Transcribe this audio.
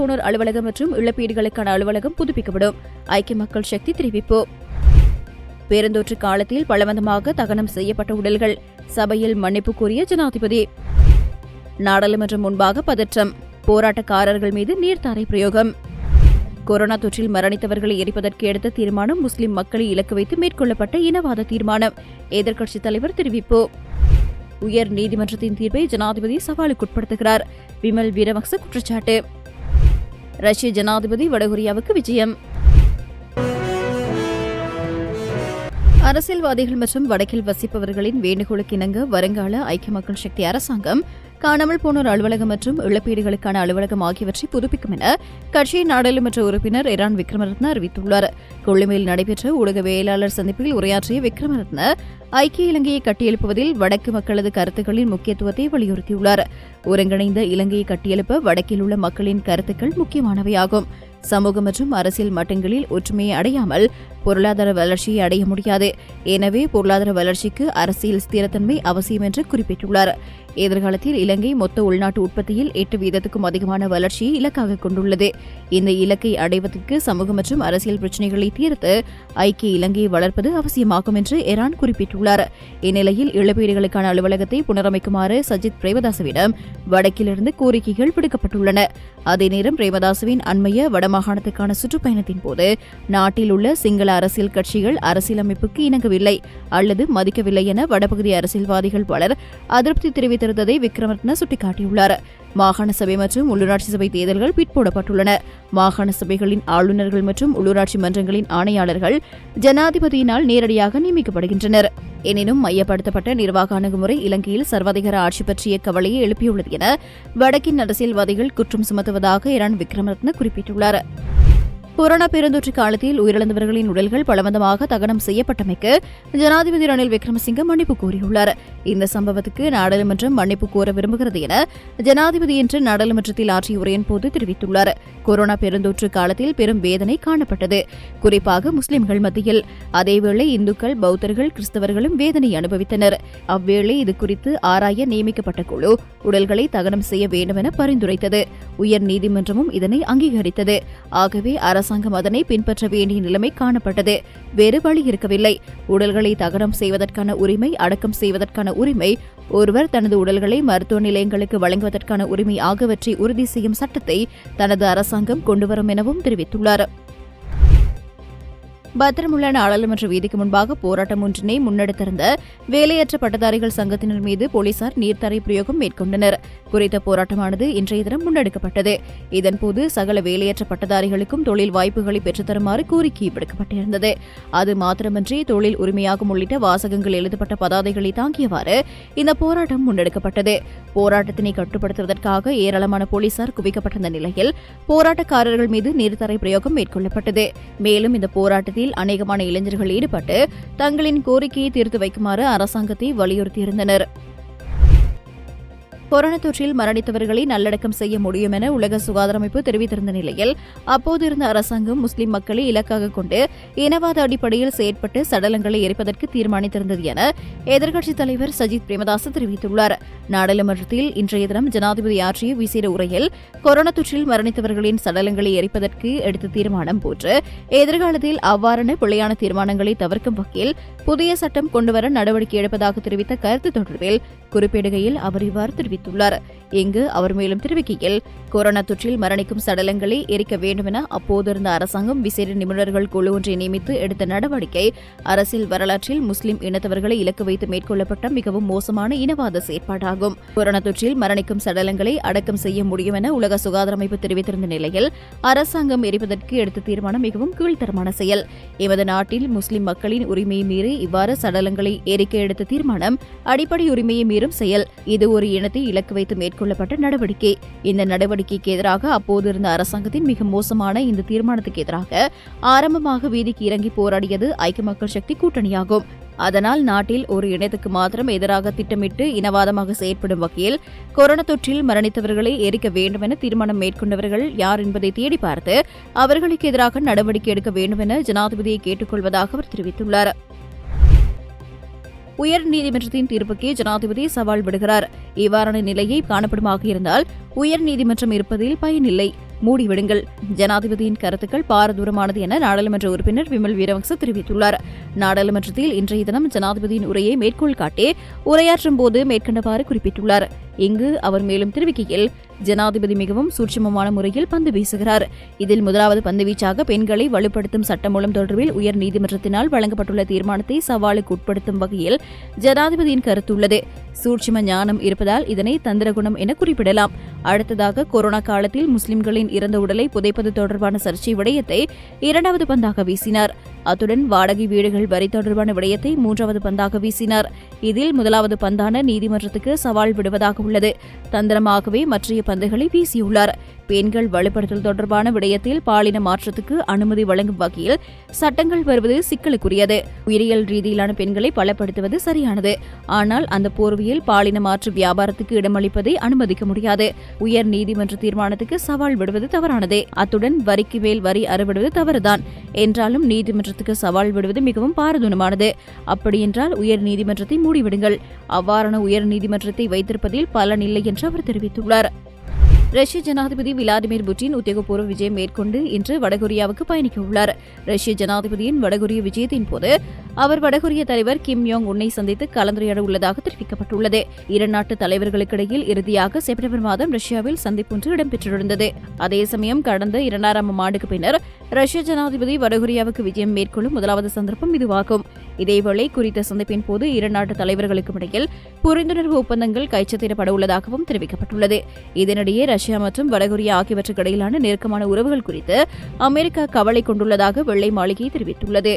போனோர் அலுவலகம் மற்றும் இழப்பீடுகளுக்கான அலுவலகம் புதுப்பிக்கப்படும். ஐக்கிய மக்கள் சக்தி தெரிவிப்பு. பேருந்தொற்று காலத்தில் பலவந்தமாக தகனம் செய்யப்பட்ட உடல்கள். சபையில் மன்னிப்பு கோரிய ஜனாதிபதி. நாடாளுமன்றம் முன்பாக பதற்றம். போராட்டக்காரர்கள் மீது நீர்த்தாரை பிரயோகம். கொரோனா தொற்றில் மரணித்தவர்களை எரிப்பதற்கு எடுத்த தீர்மானம் முஸ்லிம் மக்களை இலக்கு வைத்து மேற்கொள்ளப்பட்ட இனவாத தீர்மானம். எதிர்க்கட்சித் தலைவர் தெரிவிப்பு. உயர் நீதிமன்றத்தின் தீர்ப்பை ஜனாதிபதி சவாலுக்குட்படுத்துகிறார். விமல் வீரவக்ச குற்றச்சாட்டு. ரஷ்ய ஜனாதிபதி வடகொரியாவுக்கு விஜயம். அரசியல்வாதிகள் மற்றும் வடக்கில் வசிப்பவர்களின் வேண்டுகோளுக்கு இணங்க வருங்கால ஐக்கிய மக்கள் சக்தி அரசாங்கம் காணாமல் போனோர் அலுவலகம் மற்றும் இழப்பீடுகளுக்கான அலுவலகம் ஆகியவற்றை புதுப்பிக்கும் என கட்சியின் நாடாளுமன்ற உறுப்பினர் இரான் விக்ரமரத்ன அறிவித்துள்ளார். கொள்ளுமையில் நடைபெற்ற ஊடகவியலாளர் சந்திப்பில் உரையாற்றிய விக்ரமரத்ன ஐக்கிய இலங்கையை கட்டியெழுப்புவதில் வடக்கு மக்களது கருத்துக்களின் முக்கியத்துவத்தை வலியுறுத்தியுள்ளார். ஒருங்கிணைந்த இலங்கையை கட்டியெழுப்ப வடக்கில் உள்ள மக்களின் கருத்துக்கள் முக்கியமானவையாகும். சமூக மற்றும் அரசியல் மட்டங்களில் ஒற்றுமையை அடையாமல் பொருளாதார வளர்ச்சியை அடைய முடியாது. எனவே பொருளாதார வளர்ச்சிக்கு அரசியல் ஸ்திரத்தன்மை அவசியம் என்று குறிப்பிட்டுள்ளார். எதிர்காலத்தில் இலங்கை மொத்த உள்நாட்டு உற்பத்தியில் எட்டு வீதத்துக்கும் அதிகமான வளர்ச்சியை இலக்காக கொண்டுள்ளது. இந்த இலக்கை அடைவதற்கு சமூக மற்றும் அரசியல் பிரச்சினைகளை தீர்த்து ஐக்கிய இலங்கையை வளர்ப்பது அவசியமாகும் என்று எரான் குறிப்பிட்டுள்ளார். இந்நிலையில் இழப்பீடுகளுக்கான அலுவலகத்தை புனரமைக்குமாறு சஜித் பிரேமதாசவிடம் வடக்கிலிருந்து கோரிக்கைகள் விடுக்கப்பட்டுள்ளன. அதே நேரம் பிரேமதாசுவின் அண்மைய வடமாகாணத்துக்கான சுற்றுப்பயணத்தின் போது நாட்டில் உள்ள சிங்கள அரசியல் கட்சிகள் அரசியலமைப்புக்கு இணங்கவில்லை. அல்லது மதிக்கவில்லை என வடபகுதி அரசியல்வாதிகள் பலர் அதிருப்தி தெரிவித்திருந்ததை விக்ரமரத்ன சுட்டிக்காட்டியுள்ளார். மாகாண சபை மற்றும் உள்ளூராட்சி சபை தேர்தல்கள் பிற்போடப்பட்டுள்ளன மாகாண சபைகளின் ஆளுநர்கள் மற்றும் உள்ளூராட்சி மன்றங்களின் ஆணையாளர்கள் ஜனாதிபதியினால் நேரடியாக நியமிக்கப்படுகின்றனர். எனினும் மையப்படுத்தப்பட்ட நிர்வாக அணுகுமுறை இலங்கையில் சர்வாதிகார ஆட்சி பற்றிய கவலையை எழுப்பியுள்ளது என வடக்கின் அரசியல்வாதிகள் குற்றம் சுமத்துவதாக இரான் விக்ரமரத்ன குறிப்பிட்டுள்ளார். கொரோனா பெருந்தொற்று காலத்தில் உயிரிழந்தவர்களின் உடல்கள் பலவந்தமாக தகனம் செய்யப்பட்டமைக்கு ஜனாதிபதி ரணில் விக்ரமசிங்க மன்னிப்பு கோரியுள்ளார். இந்த சம்பவத்துக்கு நாடாளுமன்றம் மன்னிப்பு கோர விரும்புகிறது என ஜனாதிபதி இன்று நாடாளுமன்றத்தில் ஆற்றிய உரையின் போது தெரிவித்துள்ளார். கொரோனா பெருந்தொற்று காலத்தில் பெரும் வேதனை காணப்பட்டது. குறிப்பாக முஸ்லிம்கள் மத்தியில். அதேவேளை இந்துக்கள் பௌத்தர்கள் கிறிஸ்தவர்களும் வேதனை அனுபவித்தனர். அவ்வேளை இது குறித்து ஆராய நியமிக்கப்பட்ட குழு உடல்களை தகனம் செய்ய வேண்டும் என பரிந்துரைத்தது. உயர் நீதிமன்றமும் இதனை அங்கீகரித்தது. ஆகவே அரசு அரசாங்கம் அதனை பின்பற்ற வேண்டிய நிலைமை காணப்பட்டது. வேறு வழி இருக்கவில்லை. உடல்களை தகனம் செய்வதற்கான உரிமை அடக்கம் செய்வதற்கான உரிமை ஒருவர் தனது உடல்களை மருத்துவ நிலையங்களுக்கு வழங்குவதற்கான உரிமை ஆகியவற்றை உறுதி செய்யும் சட்டத்தை தனது அரசாங்கம் கொண்டுவரும் எனவும் தெரிவித்துள்ளார். பத்திரமுள்ள நாடாளுமன்ற வீதிக்கு முன்பாக போராட்டம் ஒன்றினை முன்னெடுத்திருந்த வேலையற்ற பட்டதாரிகள் சங்கத்தினர் மீது போலீசார் நீர்த்தரை பிரயோகம் மேற்கொண்டனர். குறித்த போராட்டமானது இன்றைய தினம் முன்னெடுக்கப்பட்டது. இதன்போது சகல வேலையற்ற பட்டதாரிகளுக்கும் தொழில் வாய்ப்புகளை பெற்றுத்தருமாறு கோரிக்கை விடுக்கப்பட்டிருந்தது. அது மாத்திரமன்றி தொழில் உரிமையாகும் உள்ளிட்ட வாசகங்கள் எழுதப்பட்ட பதாதைகளை தாங்கியவாறு இந்த போராட்டம் முன்னெடுக்கப்பட்டது. போராட்டத்தினை கட்டுப்படுத்துவதற்காக ஏராளமான போலீசார் குவிக்கப்பட்டிருந்த நிலையில் போராட்டக்காரர்கள் மீது நீர்த்தரை பிரயோகம் மேற்கொள்ளப்பட்டது. மேலும் இந்த போராட்டத்தில் அநேகமான இளைஞர்கள் ஈடுபட்டு தங்களின் கோரிக்கையை தீர்த்து வைக்குமாறு அரசாங்கத்தை வலியுறுத்தியிருந்தனர். கொரோனா தொற்றில் மரணித்தவர்களை நல்லடக்கம் செய்ய முடியும் என உலக சுகாதார அமைப்பு தெரிவித்திருந்த நிலையில் அப்போது இருந்த அரசாங்கம் முஸ்லிம் மக்களை இலக்காக கொண்டு இனவாத அடிப்படையில் செயற்பட்டு சடலங்களை எரிப்பதற்கு தீர்மானித்திருந்தது என எதிர்க்கட்சித் தலைவர் சஜித் பிரேமதாஸ் தெரிவித்துள்ளார். நாடாளுமன்றத்தில் இன்றைய தினம் ஜனாதிபதி ஆற்றிய விசேட உரையில் கொரோனா தொற்றில் மரணித்தவர்களின் சடலங்களை எரிப்பதற்கு எடுத்த தீர்மானம் போன்று எதிர்காலத்தில் அவ்வாறான பிழையான தீர்மானங்களை தவிர்க்கும் வகையில் புதிய சட்டம் கொண்டுவர நடவடிக்கை எடுப்பதாக தெரிவித்த கருத்து தொடர்பில் குறிப்பிடுகையில் அவர் இவ்வாறு தெரிவித்துள்ளார். இங்கு அவர் மேலும் தெரிவிக்கையில் கொரோனா தொற்றில் மரணிக்கும் சடலங்களை எரிக்க வேண்டுமென அப்போதிருந்த அரசாங்கம் விசேட நிபுணர்கள் குழு ஒன்றை நியமித்து எடுத்த நடவடிக்கை அரசியல் வரலாற்றில் முஸ்லிம் இனத்தவர்களை இலக்கு வைத்து மேற்கொள்ளப்பட்ட மிகவும் மோசமான இனவாத செயற்பாடாகும். கொரோனா தொற்றில் மரணிக்கும் சடலங்களை அடக்கம் செய்ய முடியும் என உலக சுகாதார அமைப்பு தெரிவித்திருந்த நிலையில் அரசாங்கம் எரிப்பதற்கு எடுத்த தீர்மானம் மிகவும் கீழ்த்தரமான செயல். எமது நாட்டில் முஸ்லிம் மக்களின் உரிமையை மீறி இவ்வாறு சடலங்களை எரிக்க எடுத்த தீர்மானம் அடிப்படை உரிமையை மீறும் செயல். இது ஒரு இனத்தை இலக்கு வைத்து மேற்கொள்ளப்பட்ட நடவடிக்கை. இந்த நடவடிக்கைக்கு எதிராக அப்போது இருந்த அரசாங்கத்தின் மிக மோசமான இந்த தீர்மானத்துக்கு எதிராக ஆரம்பமாக வீதிக்கு இறங்கி போராடியது ஐக்கிய மக்கள் சக்தி கூட்டணியாகும். அதனால் நாட்டில் ஒரு இனத்துக்கு மாத்திரம் எதிராக திட்டமிட்டு இனவாதமாக செயற்படும் வகையில் கொரோனா தொற்றில் மரணித்தவர்களை எரிக்க வேண்டும் என தீர்மானம் மேற்கொண்டவர்கள் யார் என்பதை தேடி பார்த்து அவர்களுக்கு எதிராக நடவடிக்கை எடுக்க வேண்டும் என ஜனாதிபதியை கேட்டுக்கொள்வதாக அவர் தெரிவித்துள்ளார். உயர் நீதிமன்றத்தின் தீர்ப்புக்கே ஜனாதிபதி சவால் விடுகிறார். இவ்வாறான நிலையை காணப்படுமாக இருந்தால் உயர் நீதிமன்றம் இருப்பதில் பயனில்லை மூடிவிடுங்கள். ஜனாதிபதியின் கருத்துக்கள் பாரதூரமானது என நாடாளுமன்ற உறுப்பினர் விமல் வீரவங்ச தெரிவித்துள்ளார். நாடாளுமன்றத்தில் இன்றைய தினம் ஜனாதிபதியின் உரையை மேற்கோள் காட்டி உரையாற்றும் போது மேற்கண்டவாறு குறிப்பிட்டுள்ளார். இங்கு அவர் மேலும் தெரிவிக்கையில் ஜனாதிபதி மிகவும் சூட்சுமமான முறையில் பந்து வீசுகிறார். இதில் முதலாவது பந்து வீச்சாக பெண்களை வலுப்படுத்தும் சட்டமூலம் தொடர்பில் உயர் நீதிமன்றத்தினால் வழங்கப்பட்டுள்ள தீர்மானத்தை சவாலுக்கு உட்படுத்தும் வகையில் ஜனாதிபதியின் கருத்துள்ளது சூட்சும ஞானம் இருப்பதால் இதனை தந்திரகுணம் என குறிப்பிடலாம். அடுத்ததாக கொரோனா காலத்தில் முஸ்லிம்களின் இறந்த உடலை புதைப்பது தொடர்பான சர்ச்சை விடயத்தை இரண்டாவது பந்தாக வீசினார். அத்துடன் வாடகை வீடுகள் வரி தொடர்பான விடயத்தை மூன்றாவது பந்தாக வீசினார். இதில் முதலாவது பந்தான நீதிமன்றத்துக்கு சவால் விடுவதாக உள்ளது. தந்திரமாகவே மற்றைய பந்துகளை வீசியுள்ளார். பெண்கள் வலுப்படுத்தல் தொடர்பான விடயத்தில் பாலின மாற்றத்துக்கு அனுமதி வழங்கும் வகையில் சட்டங்கள் வருவது சிக்கலுக்குரியது. உயிரியல் ரீதியிலான பெண்களை பலப்படுத்துவது சரியானது. ஆனால் அந்த போர்வையில் பாலின மாற்று வியாபாரத்துக்கு இடமளிப்பதை அனுமதிக்க முடியாது. உயர் நீதிமன்ற தீர்மானத்துக்கு சவால் விடுவது தவறானதே. அத்துடன் வரிக்கு மேல் வரி அறுவிடுவது தவறுதான். என்றாலும் நீதிமன்றத்துக்கு சவால் விடுவது மிகவும் பாரதூனமானது அப்படியென்றால் உயர் நீதிமன்றத்தை மூடிவிடுங்கள். அவ்வாறான உயர் நீதிமன்றத்தை வைத்திருப்பதில் பலன் இல்லை என்று அவர் தெரிவித்துள்ளார். ரஷ்ய ஜனாதிபதி விளாடிமிர் புட்டின் உத்தியோகபூர்வ விஜயம் மேற்கொண்டு இன்று வடகொரியாவுக்கு பயணிக்க உள்ளார் ரஷ்ய ஜனாதிபதியின் வடகொரிய விஜயத்தின் போது அவர் வடகொரிய தலைவர் கிம் யோங் உன்னை சந்தித்து கலந்துரையாட உள்ளதாக தெரிவிக்கப்பட்டுள்ளது. இரு நாட்டு தலைவர்களுக்கிடையில் இறுதியாக செப்டம்பர் மாதம் ரஷ்யாவில் சந்திப்பு ஒன்று இடம்பெற்றிருந்தது. அதே சமயம் கடந்த இரண்டாயிரம் ஆண்டுக்கு பின்னர் ரஷ்ய ஜனாதிபதி வடகொரியாவுக்கு விஜயம் மேற்கொள்ளும் முதலாவது சந்தர்ப்பம் இதுவாகும். இதேவேளை குறித்த சந்திப்பின் போது இரு நாட்டு தலைவர்களுக்கும் இடையில் புரிந்துணர்வு ஒப்பந்தங்கள் கைச்சத்திடப்பட உள்ளதாகவும் தெரிவிக்கப்பட்டுள்ளது. இதனிடையே ரஷ்யா மற்றும் வடகொரியா ஆகியவற்றுக்கு இடையிலான நெருக்கமான உறவுகள் குறித்து அமெரிக்கா கவலை கொண்டுள்ளதாக வெள்ளை மாளிகை தெரிவித்துள்ளது.